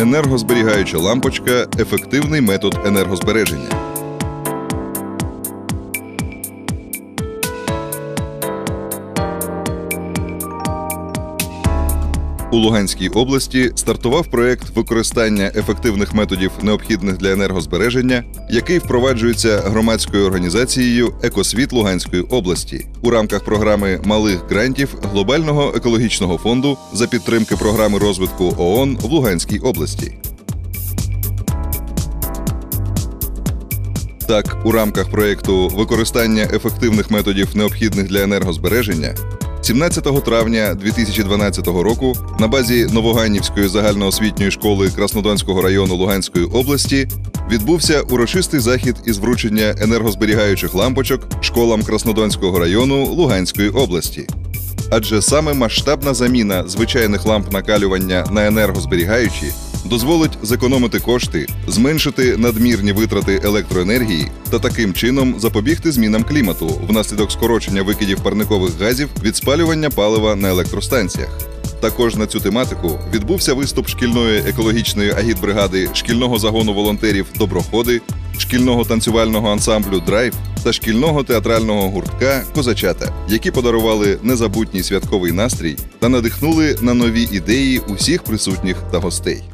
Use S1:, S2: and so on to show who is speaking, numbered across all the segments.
S1: Енергозберігаюча лампочка ефективний метод енергозбереження. У Луганській області стартував проєкт використання ефективних методів, необхідних для енергозбереження, який впроваджується громадською організацією Екосвіт Луганської області у рамках програми малих грантів глобального екологічного фонду за підтримки програми розвитку ООН в Луганській області. Так, у рамках проєкту використання ефективних методів, необхідних для енергозбереження, 17 травня 2012 року на базі Новоганнівської загальноосвітньої школи Краснодонського району Луганської області відбувся урочистий захід із вручення енергозберігаючих лампочок школам Краснодонського району Луганської області. Адже саме масштабна заміна звичайних ламп накалювання на енергозберігаючі дозволить зекономити кошти, зменшити надмірні витрати електроенергії та таким чином запобігти змінам клімату внаслідок скорочення викидів парникових газів від спалювання палива на електростанціях. Також на цю тематику відбувся виступ шкільної екологічної агітбригади шкільного загону волонтерів Доброходи, шкільного танцювального ансамблю Драйв та шкільного театрального гуртка Козачата, які подарували незабутній святковий настрій та надихнули на нові ідеї усіх присутніх та гостей.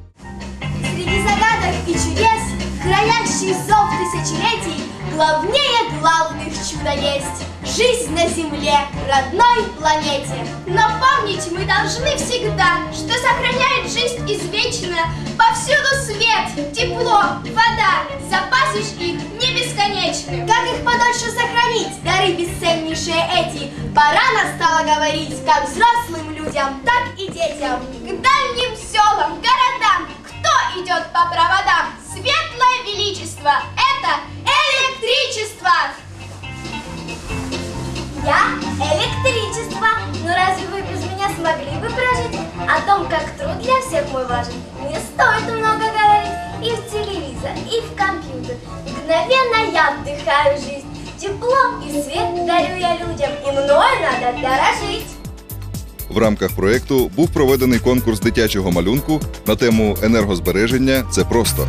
S2: Зов тысячелетий, главнее главных чудо есть. Жизнь на Земле, родной планете. Но помнить мы должны всегда, что сохраняет жизнь извечно. Повсюду свет, тепло, вода, запасы ж их не бесконечны. Как их подольше сохранить, дары бесценнейшие эти? Пора настало говорить как взрослым людям, так и детям. К дальним селам, городам, кто идет по проводам? Светлое величество – это электричество! Я электричество. Ну разве вы без меня смогли бы прожить? О том, как труд для всех мой важен, не стоит много говорить. И в телевизор, и в компьютер. Мгновенно я вдыхаю жизнь. Тепло и свет дарю я людям, и мною надо дорожить.
S1: В рамках проєкту був проведений конкурс дитячого малюнку на тему енергозбереження це просто.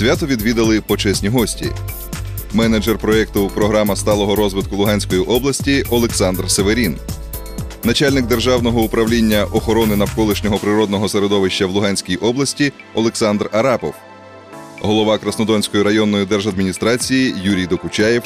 S1: Свято відвідали почесні гості. Менеджер проєкту Програма сталого розвитку Луганської області Олександр Северін, начальник державного управління охорони навколишнього природного середовища в Луганській області Олександр Арапов, голова Краснодонської районної держадміністрації Юрій Докучаєв,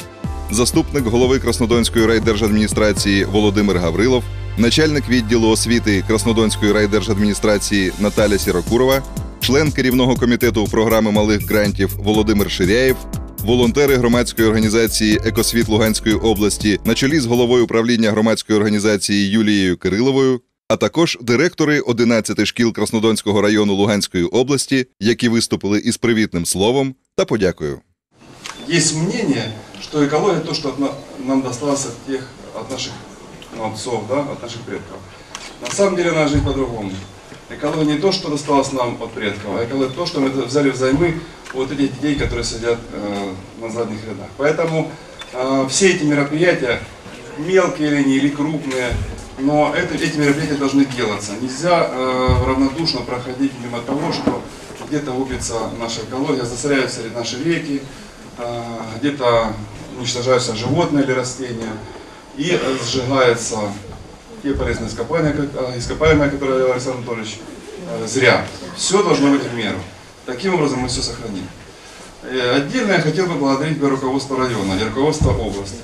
S1: заступник голови Краснодонської райдержадміністрації Володимир Гаврилов, начальник відділу освіти Краснодонської райдержадміністрації Наталя Сірокурова, член керівного комітету програми малих грантів Володимир Ширяєв, волонтери громадської організації Екосвіт Луганської області на чолі з головою управління громадської організації Юлією Кириловою, а також директори 11 шкіл Краснодонського району Луганської області, які виступили із привітним словом та подякою.
S3: Есть мнение, что экология то, на- нам тех, от наших отцов, да, от наших предков. На самом деле надо жить по-другому. Экология не то, что досталось нам от предков, а экология то, что мы взяли взаймы вот этих детей, которые сидят э, на задних рядах. Поэтому э, все эти мероприятия, мелкие или не, или крупные, но это, эти мероприятия должны делаться. Нельзя э, равнодушно проходить мимо того, что где-то губится наша экология, засоряются ли наши реки, э, где-то уничтожаются животные или растения, и э, те полезные ископаемые, э, ископаемые, которые говорил Александр Анатольевич, э, зря. Все должно быть в меру. Таким образом мы все сохраним. Э, Отдельно я хотел бы благодарить руководство района и руководство области.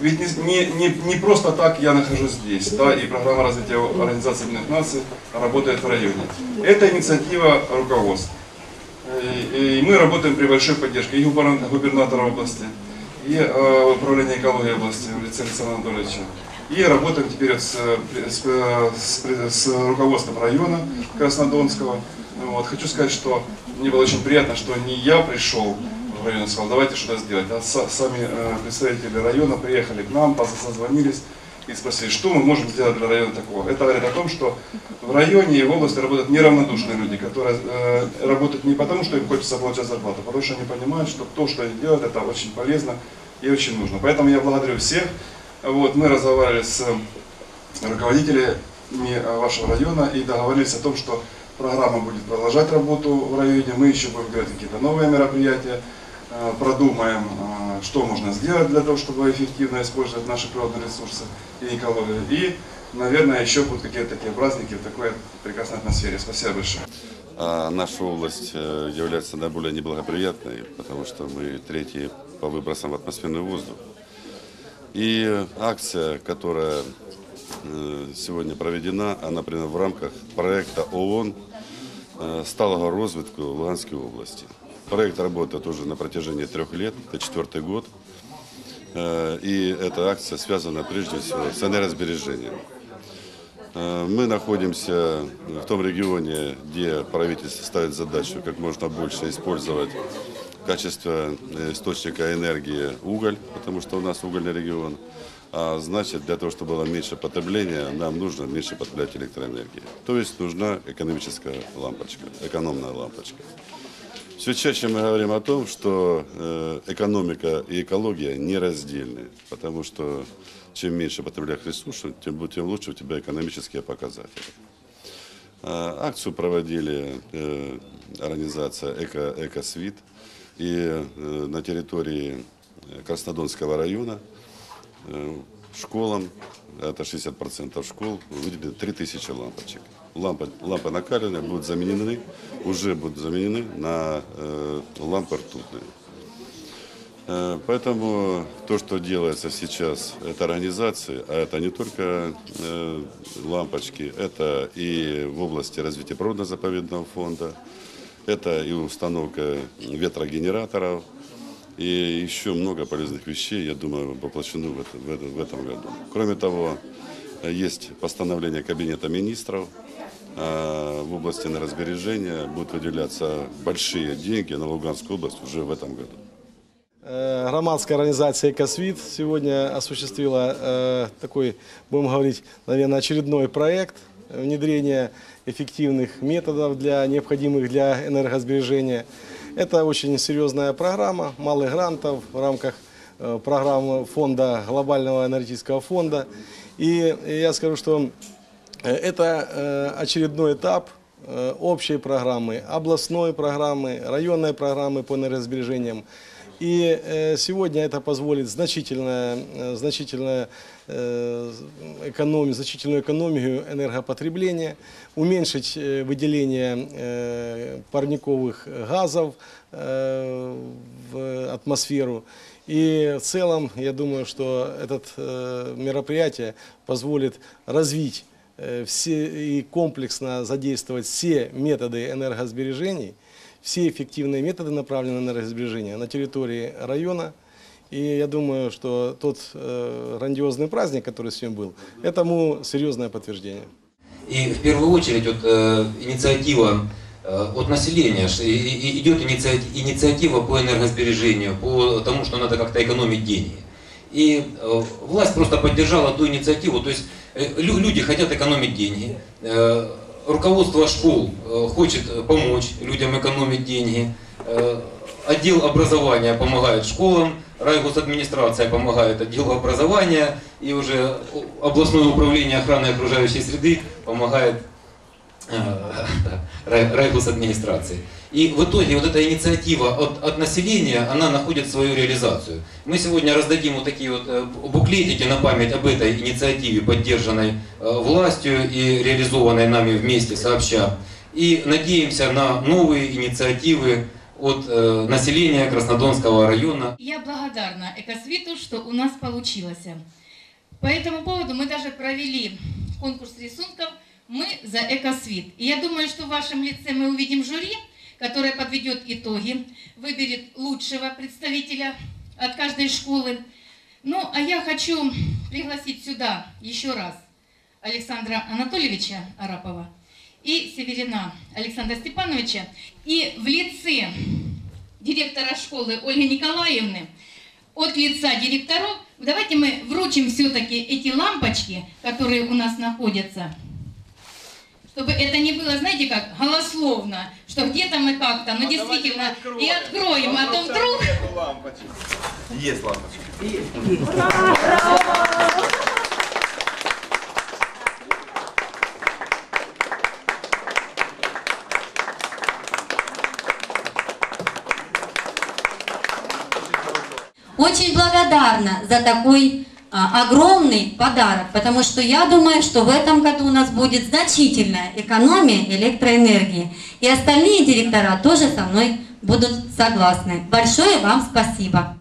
S3: Ведь не, не, не, просто так я нахожусь здесь, да, и программа развития Организации Объединенных Наций работает в районе. Это инициатива руководства. И, и мы работаем при большой поддержке и губерна- губернатора области, и э, управления экологии области в лице Александра Анатольевича. И работаем теперь с, с, с- с руководством района Краснодонского. Вот. Хочу сказать, что мне было очень приятно, что не я пришел в район и сказал, давайте что-то сделать, а са- сами э, представители района приехали к нам, созвонились и спросили, что мы можем сделать для района такого. Это говорит о том, что в районе и в области работают неравнодушные люди, которые э, работают не потому, что им хочется получать зарплату, а потому что они понимают, что то, что они делают, это очень полезно и очень нужно. Поэтому я благодарю всех. Вот, мы разговаривали с руководителями э, вашего района и договорились о том, что программа будет продолжать работу в районе. Мы еще будем делать какие-то новые мероприятия, э, продумаем, э, что можно сделать для того, чтобы эффективно использовать наши природные ресурсы и экологию. И, наверное, еще будут какие-то такие праздники в такой прекрасной атмосфере. Спасибо большое.
S4: А наша область э, является наиболее неблагоприятной, потому что мы третьи по выбросам в атмосферный воздух. И акция, которая э, сегодня проведена, она в рамках проекта ООН э, сталого розвитку Луганской области. Проект работает уже на протяжении трех лет, это четвертый год. Э, И эта акция связана прежде всего с энергосбережением. Мы находимся в том регионе, где правительство ставит задачу как можно больше использовать в качестве э, источника энергии уголь, потому что у нас угольный регион. А значит, для того, чтобы было меньше потребления, нам нужно меньше потреблять электроэнергии. То есть нужна экономическая лампочка, экономная лампочка. Все чаще мы говорим о том, что э, экономика и экология нераздельны, потому что чем меньше потребляешь ресурсов, тем, тем лучше у тебя экономические показатели. А, Акцию проводили э, организация Эко, «Экосвит», и э, на территории э, Краснодонского района э, школам, это 60% школ, выделили 3000 лампочек. Лампы, лампы накаленные будут заменены, уже будут заменены на э, лампы ртутные. Э, Поэтому то, что делается сейчас, это организации, а это не только э, лампочки, это и в области развития природно-заповедного фонда, это и установка ветрогенераторов, и еще много полезных вещей, я думаю, воплощены в, это- в это- в этом году. Кроме того, э, есть постановление Кабинета министров, а, в области энергосбережения будут выделяться большие деньги на Луганскую область уже в этом году.
S5: Э, Громадская организация «Экосвит» сегодня осуществила э, такой, будем говорить, наверное, очередной проект внедрения эффективных методов, для, необходимых для энергосбережения. Это очень серьезная программа, малых грантов в рамках э, программы фонда, глобального энергетического фонда. И я скажу, что Э, Это э, очередной этап общей программы, областной программы, районной программы по энергосбережениям. И э, сегодня это позволит значительно, э, значительно э, экономию, значительную экономию энергопотребления, уменьшить выделение парниковых газов в атмосферу. И в целом, я думаю, что это мероприятие позволит развить все и комплексно задействовать все методы энергосбережений, все эффективные методы, направленные на энергосбережение на территории района. И я думаю, что тот э, грандиозный праздник, который сегодня был, этому серьезное подтверждение.
S6: И в первую очередь вот, э, инициатива э, от населения, идет инициати- инициатива по энергосбережению, по тому, что надо как-то экономить деньги. И э, власть просто поддержала ту инициативу, то есть э, лю- люди хотят экономить деньги, руководство школ э, хочет э, помочь людям экономить деньги, э, отдел образования помогает школам, райгосадминистрация помогает отделу образования, и уже областное управление охраны окружающей среды помогает райгосадминистрации. И в итоге вот эта инициатива от, от населения, она находит свою реализацию. Мы сегодня раздадим вот такие вот э, буклетики на память об этой инициативе, поддержанной э, властью и реализованной нами вместе сообща. И надеемся на новые инициативы от э, населения Краснодонского района.
S7: Я благодарна Экосвиту, что у нас получилось. По этому поводу мы даже провели конкурс рисунков «Мы за Экосвит». И я думаю, что в вашем лице мы увидим жюри, которое подведет итоги, выберет лучшего представителя от каждой школы. Ну, а я хочу пригласить сюда еще раз Александра Анатольевича Арапова и Северина Александра Степановича. И в лице директора школы Ольги Николаевны от лица директоров давайте мы вручим все-таки эти лампочки, которые у нас находятся, чтобы это не было, знаете, как голословно, что где-то мы как-то, но а действительно, откроем. и откроем, а, то вдруг...
S8: Есть лампочка. Есть. Ура! Ура! Очень благодарна за такой огромный подарок, потому что я думаю, что в этом году у нас будет значительная экономия электроэнергии. И остальные директора тоже со мной будут согласны. Большое вам спасибо.